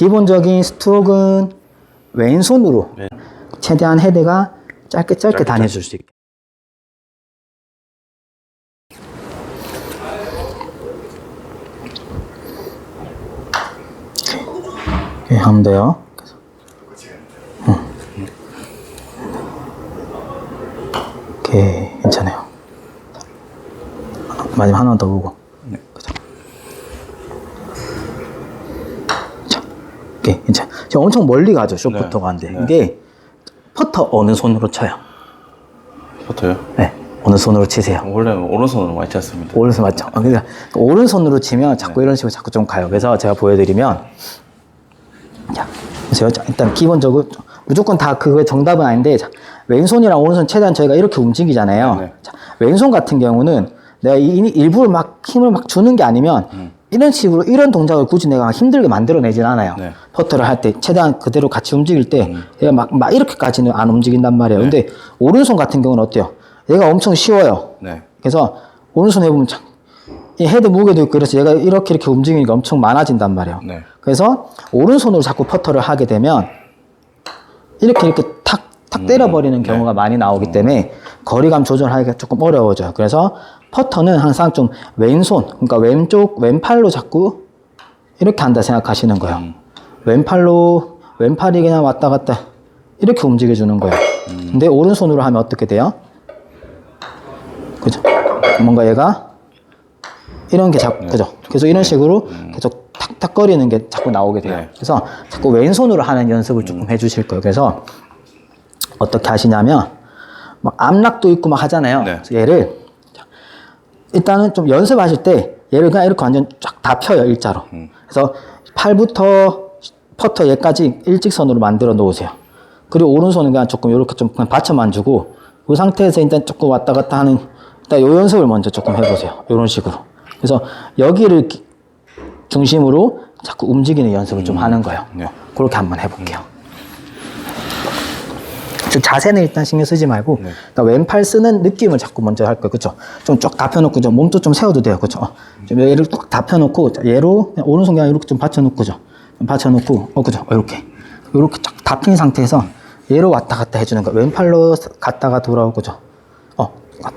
기본적인 스트로크는 왼손으로 네. 최대한 헤드가 짧게 짧게 짧게 다녀줄 수 있게. 이렇게 하면 돼요. 응. 오케이, 괜찮아요. 마지막 하나 더 보고. 그죠. 자, 오케이, 괜찮아. 지금 엄청 멀리 가죠, 쇼퍼터가 안 돼. 네. 이게 퍼터 어느 손으로 쳐요? 포터요? 네, 어느 손으로 치세요? 원래 오른손으로 많이 쳤습니다. 오른손 맞죠? 아, 그러니까 오른손으로 치면 자꾸 이런 식으로 자꾸 좀 가요. 그래서 제가 보여드리면 자, 보세요. 자, 일단 기본적으로 무조건 다 그거 정답은 아닌데 자, 왼손이랑 오른손 최대한 저희가 이렇게 움직이잖아요. 네. 자, 왼손 같은 경우는 내가 이- 이- 일부러 막 힘을 막 주는 게 아니면 이런 식으로 이런 동작을 굳이 내가 힘들게 만들어내진 않아요. 네. 퍼터를 할 때 최대한 그대로 같이 움직일 때 얘가 막, 막 이렇게까지는 안 움직인단 말이에요. 근데 오른손 같은 경우는 어때요? 얘가 엄청 쉬워요. 네. 그래서 오른손 해보면 참, 이 헤드 무게도 있고 그래서 얘가 이렇게 이렇게 움직이니까 엄청 많아진단 말이에요. 네. 그래서 오른손으로 자꾸 퍼터를 하게 되면 이렇게 이렇게 탁, 탁 때려버리는 경우가 많이 나오기 때문에 거리감 조절하기가 조금 어려워져요. 그래서 퍼터는 항상 좀 왼손, 그러니까 왼쪽, 왼팔로 자꾸 이렇게 한다 생각하시는 거예요. 왼팔로, 왼팔이 그냥 왔다 갔다 이렇게 움직여주는 거예요. 근데 오른손으로 하면 어떻게 돼요? 그죠? 뭔가 얘가 이런 게 자꾸 그죠? 계속 이런 식으로 계속 탁탁거리는 게 자꾸 나오게 돼요. 네. 그래서 자꾸 왼손으로 하는 연습을 조금 해주실 거예요. 그래서 어떻게 하시냐면 막 암락도 있고 막 하잖아요. 네. 그래서 얘를 자, 일단은 좀 연습하실 때 얘를 그냥 이렇게 완전 쫙 다 펴요 일자로. 그래서 팔부터 퍼터 얘까지 일직선으로 만들어 놓으세요. 그리고 오른손은 그냥 조금 이렇게 좀 그냥 받쳐만 주고 이 상태에서 일단 조금 왔다 갔다 하는 일단 요 연습을 먼저 조금 해보세요. 이런 식으로. 그래서 여기를 기- 중심으로 자꾸 움직이는 연습을 좀 하는 거예요. 네. 그렇게 한번 해볼게요. 좀 자세는 일단 신경 쓰지 말고 네. 그러니까 왼팔 쓰는 느낌을 자꾸 먼저 할 거예요. 그렇죠? 좀 쫙 다 펴놓고 좀 몸도 좀 세워도 돼요. 그렇죠? 좀 얘를 딱다 펴놓고 자, 얘로 오른손 그냥 이렇게 좀 받쳐놓고 죠 받쳐놓고 어 그죠? 이렇게 이렇게 쫙 다 핀 상태에서 얘로 왔다 갔다 해주는 거. 왼팔로 갔다가 돌아오고 그죠? 어, 왔-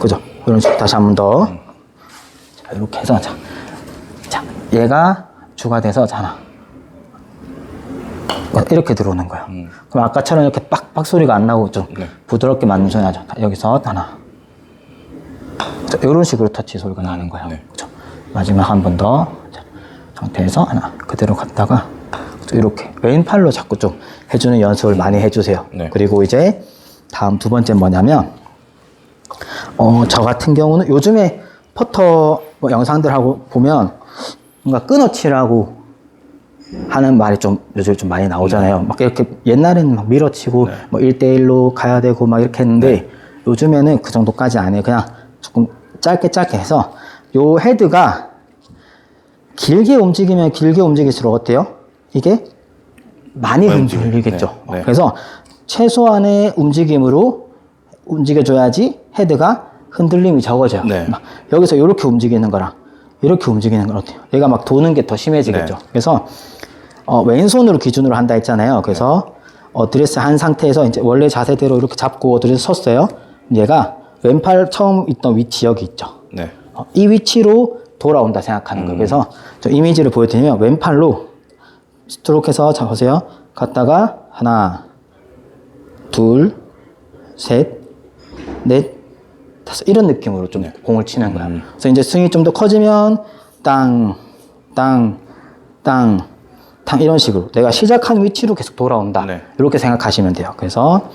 그죠? 이런 식으로 다시 한 번 더. 자, 이렇게 해서 자, 자, 얘가 주가 돼서 자, 하나. 어, 이렇게 들어오는 거예요. 그럼 아까처럼 이렇게 빡빡 소리가 안 나고 좀 네. 부드럽게 맞는 소리 나죠. 여기서 하나. 자, 이런 식으로 터치 소리가 나는 거예요. 네. 그죠? 마지막 한 번 더. 자, 상태에서 하나. 그대로 갔다가 이렇게 왼팔로 자꾸 좀 해주는 연습을 많이 해주세요. 네. 그리고 이제 다음 두 번째 뭐냐면 어, 저 같은 경우는 요즘에 퍼터 뭐 영상들 하고 보면 뭔가 끊어치라고 하는 말이 좀 요즘 좀 많이 나오잖아요. 막 이렇게 옛날에는 막 밀어치고 네. 뭐 1대1로 가야 되고 막 이렇게 했는데 요즘에는 그 정도까지 안 해요. 그냥 조금 짧게 짧게 해서 요 헤드가 길게 움직이면 길게 움직일수록 어때요? 이게 많이. 흔들리겠죠. 네, 네. 그래서 최소한의 움직임으로 움직여줘야지 헤드가 흔들림이 적어져요. 네. 막 여기서 이렇게 움직이는 거랑 이렇게 움직이는 건 어때요? 얘가 막 도는 게 더 심해지겠죠. 네. 그래서 어, 왼손으로 기준으로 한다 했잖아요. 그래서 어, 드레스 한 상태에서 이제 원래 자세대로 이렇게 잡고 드레스 섰어요. 얘가 왼팔 처음 있던 위치 여기 있죠. 네. 어, 이 위치로 돌아온다 생각하는 거예요. 그래서 저 이미지를 보여드리면 왼팔로 스트로크해서 자 보세요. 갔다가 하나, 둘, 셋, 넷, 다섯 이런 느낌으로 좀 공을 치는 거야. 그래서 이제 스윙이 좀 더 커지면 땅, 땅, 땅, 땅 이런 식으로 내가 시작한 위치로 계속 돌아온다. 네. 이렇게 생각하시면 돼요. 그래서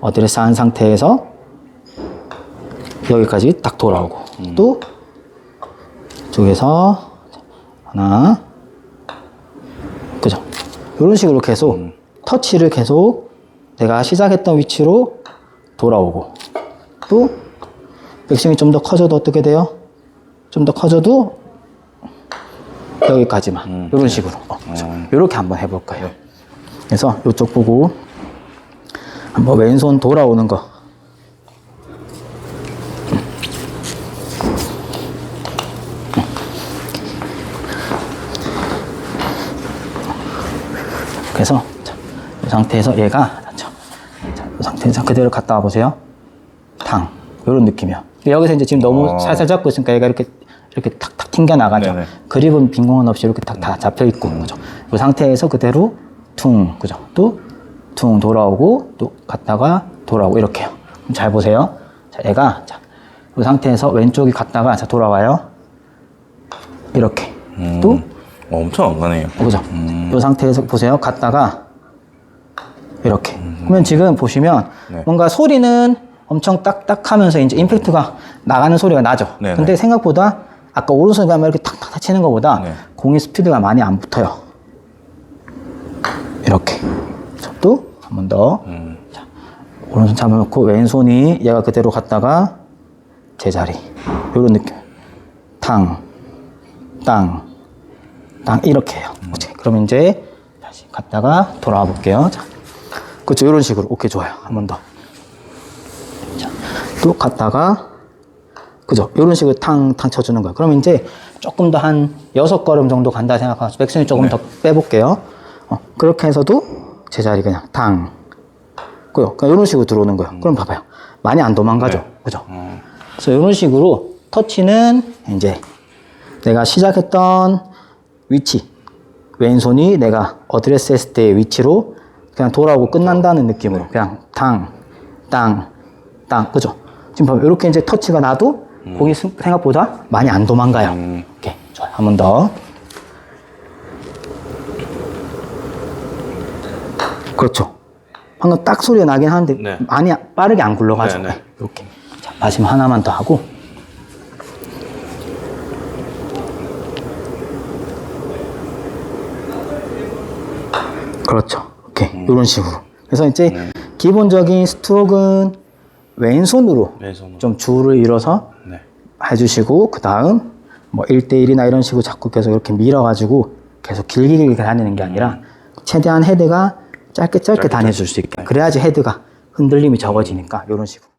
어드레스 한 상태에서 여기까지 딱 돌아오고 또 쪽에서 하나 그죠 이런 식으로 계속 터치를 계속 내가 시작했던 위치로 돌아오고 또 백스윙이 좀 더 커져도 어떻게 돼요? 좀 더 커져도 여기까지만. 이런 식으로. 어, 이렇게 한번 해볼 거예요 그래서 이쪽 보고 한번 왼손 돌아오는 거. 그래서 자, 이 상태에서 얘가 이 상태에서 그대로 갔다 와 보세요. 탕 이런 느낌이요. 여기서 이제 지금 너무 어. 살살 잡고 있으니까 얘가 이렇게 이렇게 탁탁 튕겨 나가죠. 네네. 그립은 빈 공간 없이 이렇게 탁 다 잡혀 있고 그죠. 이 상태에서 그대로 퉁 그죠. 또 퉁 돌아오고 또 갔다가 돌아오고 이렇게요. 잘 보세요. 자, 얘가 자, 이 상태에서 왼쪽이 갔다가 자 돌아와요. 이렇게 또 어, 엄청 안 가네요. 어, 그죠? 이 상태에서 보세요. 갔다가 이렇게. 그러면 지금 보시면 네. 뭔가 소리는 엄청 딱딱하면서 이제 임팩트가 나가는 소리가 나죠. 네네. 근데 생각보다 아까 오른손 가면 이렇게 탁탁 치는 것보다 네. 공이 스피드가 많이 안 붙어요. 이렇게. 또 한 번 더. 음. 자, 오른손 잡아놓고 왼손이 얘가 그대로 갔다가 제자리. 이런 느낌. 탕, 땅, 땅 이렇게 해요. 오케이. 그럼 이제 다시 갔다가 돌아와 볼게요. 자, 그렇죠. 이런 식으로. 오케이 좋아요. 한 번 더. 자, 또 갔다가 그죠. 이런 식으로 탕 탕 쳐주는 거예요. 그럼 이제 조금 더 한 여섯 걸음 정도 간다 생각하면서 백스윙 조금 더 빼볼게요. 어, 그렇게 해서도 제자리 그냥 탕. 그요. 그냥 이런 식으로 들어오는 거예요. 그럼 봐봐요. 많이 안 도망가죠. 그죠. 그래서 이런 식으로 터치는 이제 내가 시작했던 위치 왼손이 내가 어드레스 했을 때의 위치로 그냥 돌아오고 끝난다는 느낌으로 그냥 탕, 땅, 땅 그죠? 지금 봐요 이렇게 이제 터치가 나도 스- 생각보다 많이 안 도망가요 오케이 좋아요 한 번 더 그렇죠 방금 딱 소리가 나긴 하는데 네. 많이 빠르게 안 굴러가죠 네, 네. 이렇게 자 마지막 하나만 더 하고 그렇죠. 오케이. 이런 식으로. 그래서 이제 기본적인 스트로크는 왼손으로 왼손으로. 좀 줄을 네. 해주시고, 그 다음 뭐 1대1이나 이런 식으로 자꾸 계속 이렇게 밀어가지고 계속 길게 길게 다니는 게 아니라 최대한 헤드가 짧게 짧게 다녀줄 수 있게. 그래야지 헤드가 흔들림이 적어지니까 이런 식으로.